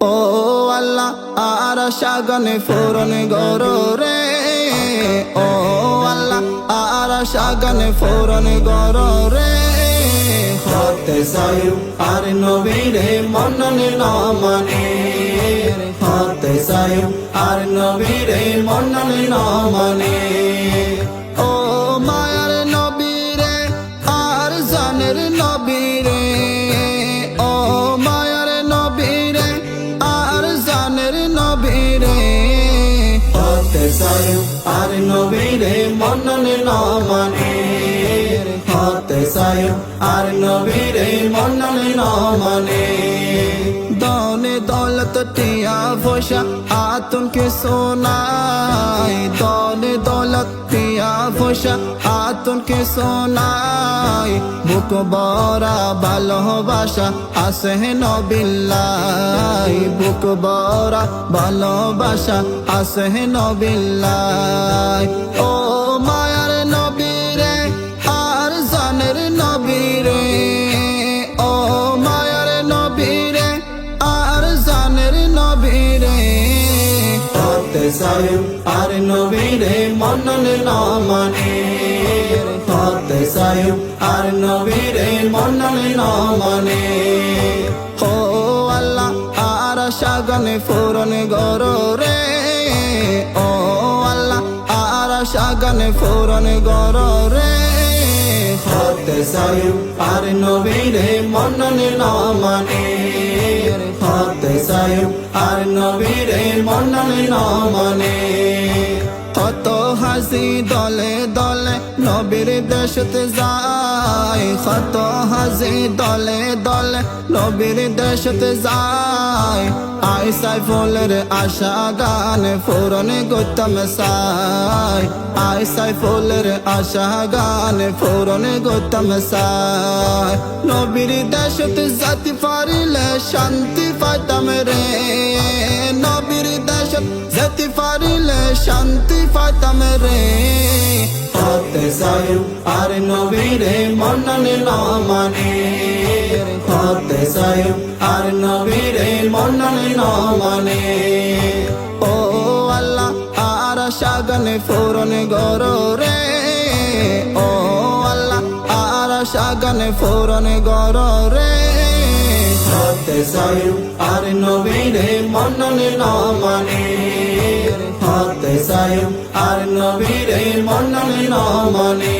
ও আল্লাহ, আর সাগনে ফোরন গর রে। ও আল্লাহ, আর সাগনে ফোরন গর রে। হতে সায়ু আর নবীরে মননে না মানে হতে সায়ু আর নবীরে মননে না সায়ু আর নবীরে মননে না মানে। হতে সায়ু আর নবীরে মননে না মানে। দনে দলত টিয়া ফোসা আতুন কে সোনাই দনে দলত টিয়া ফোসা আতুন কে সোনাই বুক বরা ভালোবাসা আসে নবিল্লাই বুক বরা ভালোবাসা আসে নবিল্লাই ও মায়ার নবীরে আর জানের নবীরে। ও মায়ার নবীরে আর জানের নবীরে। হতে সায়ু আর নবীরে, মননে না মানে। সায়ু আর নবীরে মননে না মানে ও আল্লাহ, আর সাগনে ফোরন গর রে। ও আল্লাহ, আর সাগনে ফোরন গর রে। হতে সায়ু আর নবীরে মননে না মানে হতে সায়ু আর নবীরে মননে না মানে কত হাসি দলে দলে নবীর দেশতে যায়। কত হাসি দলে দলে নবীর দেশতে যায়। আই সাইফুলের আশা গান ফোরন গৌতম সাই। আই সাইফুলের আশা গান ফোরন গৌতম সাই। নবীর দেশতে জাতি পারিলে শান্তি পাইতাম রে। নবীর দেশত জাতি পারিলে শান্তি রে হতে সায়ু আর নবীরে মননে না মানে। হতে সায়ু আর নবীরে মননে না মানে। ও আল্লাহ, আর সাগনে ফোরন গর রে। ও আল্লাহ, আর সাগনে ফোরন গর রে। হতে সায়ু আর নবীরে মননে না মানে। সায়ু আর নবীর মননে না মানে